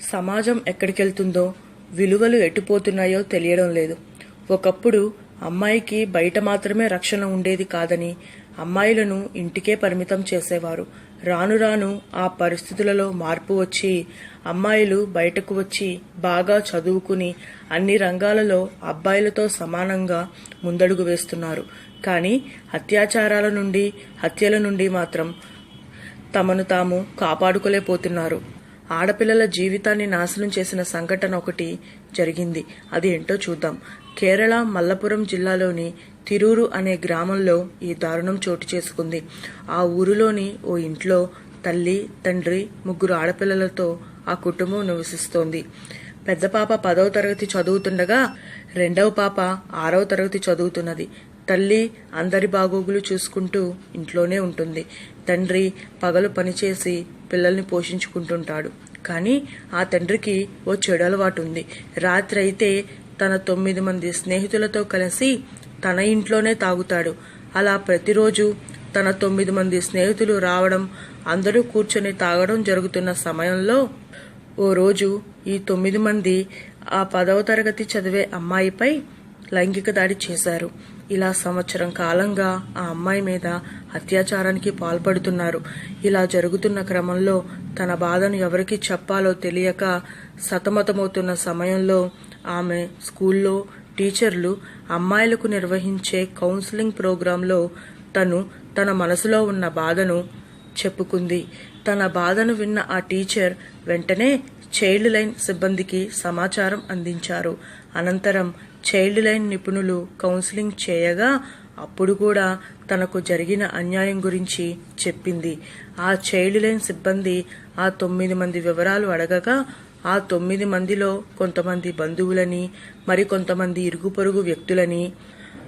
సమాజం ఎక్కడికెళ్తుందో విలువలు ఎటుపోతున్నాయో తెలియడం లేదు. ఒకప్పుడు అమ్మాయికి బయట మాత్రమే రక్షణ ఉండేది కాదని అమ్మాయిలను ఇంటికే పరిమితం చేసేవారు. రాను రాను ఆ పరిస్థితులలో మార్పు వచ్చి అమ్మాయిలు బయటకు వచ్చి బాగా చదువుకుని అన్ని రంగాలలో అబ్బాయిలతో సమానంగా ముందడుగు వేస్తున్నారు. కానీ అత్యాచారాల నుండి హత్యల నుండి మాత్రం తమను తాము కాపాడుకోలేకపోతున్నారు. ఆడపిల్లల జీవితాన్ని నాశనం చేసిన సంఘటన ఒకటి జరిగింది. అది ఏంటో చూద్దాం. కేరళ మల్లపురం జిల్లాలోని తిరూరు అనే గ్రామంలో ఈ దారుణం చోటు చేసుకుంది. ఆ ఊరిలోని ఓ ఇంట్లో తల్లి తండ్రి ముగ్గురు ఆడపిల్లలతో ఆ కుటుంబం నివసిస్తోంది. పెద్ద పాప పదవ తరగతి చదువుతుండగా రెండవ పాప ఆరవ తరగతి చదువుతున్నది. తల్లి అందరి బాగోగులు చూసుకుంటూ ఇంట్లోనే ఉంటుంది. తండ్రి పగలు పనిచేసి పిల్లల్ని పోషించుకుంటుంటాడు. కానీ ఆ తండ్రికి ఓ చెడు అలవాటు ఉంది. రాత్రి అయితే తన తొమ్మిది మంది స్నేహితులతో కలిసి తన ఇంట్లోనే తాగుతాడు. అలా ప్రతిరోజు తన తొమ్మిది మంది స్నేహితులు రావడం అందరూ కూర్చొని తాగడం జరుగుతున్న సమయంలో ఓ రోజు ఈ తొమ్మిది మంది ఆ పదవ తరగతి చదివే అమ్మాయిపై లైంగిక దాడి చేశారు. ఇలా సంవత్సరం కాలంగా ఆ అమ్మాయి మీద అత్యాచారానికి పాల్పడుతున్నారు. ఇలా జరుగుతున్న క్రమంలో తన బాధను ఎవరికి చెప్పాలో తెలియక సతమతమవుతున్న సమయంలో ఆమె స్కూల్లో టీచర్లు అమ్మాయిలకు నిర్వహించే కౌన్సిలింగ్ ప్రోగ్రాంలో తను తన మనసులో ఉన్న బాధను చెప్పుకుంది. తన బాధను విన్న ఆ టీచర్ వెంటనే చైల్డ్ లైన్ సిబ్బందికి సమాచారం అందించారు. అనంతరం చైల్డ్ లైన్ నిపుణులు కౌన్సిలింగ్ చేయగా అప్పుడు కూడా తనకు జరిగిన అన్యాయం గురించి చెప్పింది. ఆ చైల్డ్ లైన్ సిబ్బంది ఆ తొమ్మిది మంది వివరాలు అడగగా ఆ తొమ్మిది మందిలో కొంతమంది బంధువులని మరికొంతమంది ఇరుగు పొరుగు వ్యక్తులని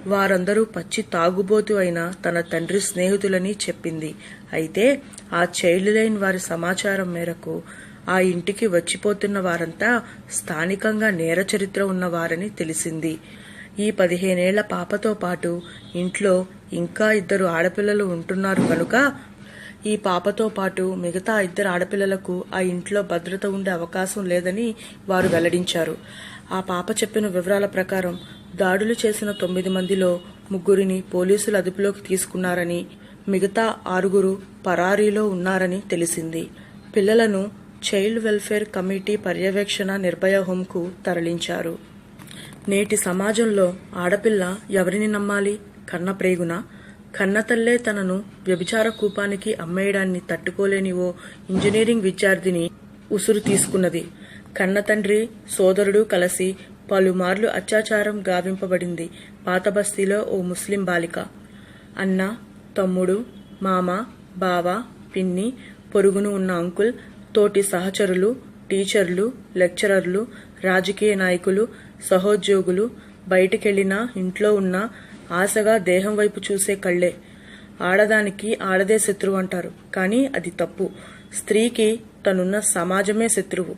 వారందరూ పచ్చి తాగుబోతు అయిన తన తండ్రి స్నేహితులని చెప్పింది. అయితే ఆ చైల్డ్ లైన్ వారి సమాచారం మేరకు ఆ ఇంటికి వచ్చిపోతున్న వారంతా స్థానికంగా నేర చరిత్ర ఉన్నవారని తెలిసింది. ఈ పదిహేనేళ్ళ పాపతో పాటు ఇంట్లో ఇంకా ఇద్దరు ఆడపిల్లలు ఉంటున్నారు కనుక ఈ పాపతో పాటు మిగతా ఇద్దరు ఆడపిల్లలకు ఆ ఇంట్లో భద్రత ఉండే అవకాశం లేదని వారు వెల్లడించారు. ఆ పాప చెప్పిన వివరాల ప్రకారం దాడులు చేసిన తొమ్మిది మందిలో ముగ్గురిని పోలీసులు అదుపులోకి తీసుకున్నారని మిగతా ఆరుగురు పరారీలో ఉన్నారని తెలిసింది. పిల్లలను చైల్డ్ వెల్ఫేర్ కమిటీ పర్యవేక్షణ నిర్భయ హోంకు తరలించారు. నేటి సమాజంలో ఆడపిల్ల ఎవరిని నమ్మాలి? కన్న ప్రేగున? కన్నతల్లే తనను వ్యభిచార కూపానికి అమ్మేయడాన్ని తట్టుకోలేని ఓ ఇంజనీరింగ్ విద్యార్థిని ఉసురు తీసుకున్నది. కన్న తండ్రి సోదరుడు కలిసి పలుమార్లు అత్యాచారం గావింపబడింది. పాత బస్తీలో ఓ ముస్లిం బాలిక. అన్న తమ్ముడు మామ బావ పిన్ని పొరుగును ఉన్న అంకుల్ తోటి సహచరులు టీచర్లు లెక్చరర్లు రాజకీయ నాయకులు సహోద్యోగులు బయటికెళ్ళినా ఇంట్లో ఉన్న ఆశగా దేహం వైపు చూసే కళ్ళే. ఆడదానికి ఆడదే శత్రువు అంటారు. కానీ అది తప్పు. స్త్రీకి తనున్న సమాజమే శత్రువు.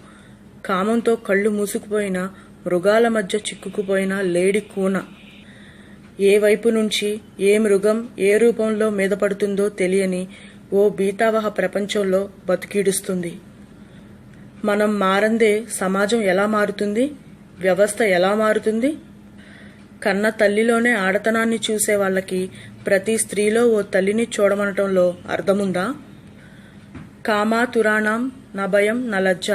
కామంతో కళ్ళు మూసుకుపోయిన మృగాల మధ్య చిక్కుకుపోయిన లేడి కూన. ఏ వైపు నుంచి ఏ మృగం ఏ రూపంలో మీద పడుతుందో తెలియని ఓ బీతావహ ప్రపంచంలో బతికిడుస్తుంది. మనం మారందే సమాజం ఎలా మారుతుంది? వ్యవస్థ ఎలా మారుతుంది? కన్న తల్లిలోనే ఆడతనాన్ని చూసే వాళ్ళకి ప్రతి స్త్రీలో ఓ తల్లిని చూడమనటంలో అర్థముందా? కామాతురాణం నభయం నలజ్జ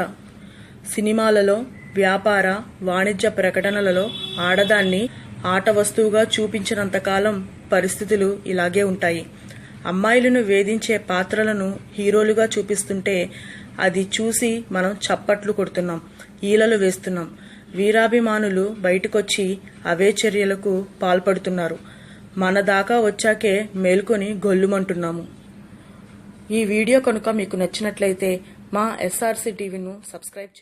సినిమాలలో వ్యాపార వాణిజ్య ప్రకటనలలో ఆడదాన్ని ఆట వస్తువుగా చూపించినంతకాలం పరిస్థితులు ఇలాగే ఉంటాయి. అమ్మాయిలను వేధించే పాత్రలను హీరోలుగా చూపిస్తుంటే అది చూసి మనం చప్పట్లు కొడుతున్నాం ఈలలు వేస్తున్నాం. వీరాభిమానులు బయటకొచ్చి అవే చర్యలకు పాల్పడుతున్నారు. మన దాకా వచ్చాకే మేల్కొని గొల్లుమంటున్నాము. ఈ వీడియో కనుక మీకు నచ్చినట్లయితే మా ఎస్ఆర్సీ టీవీను సబ్స్క్రైబ్ చేయండి.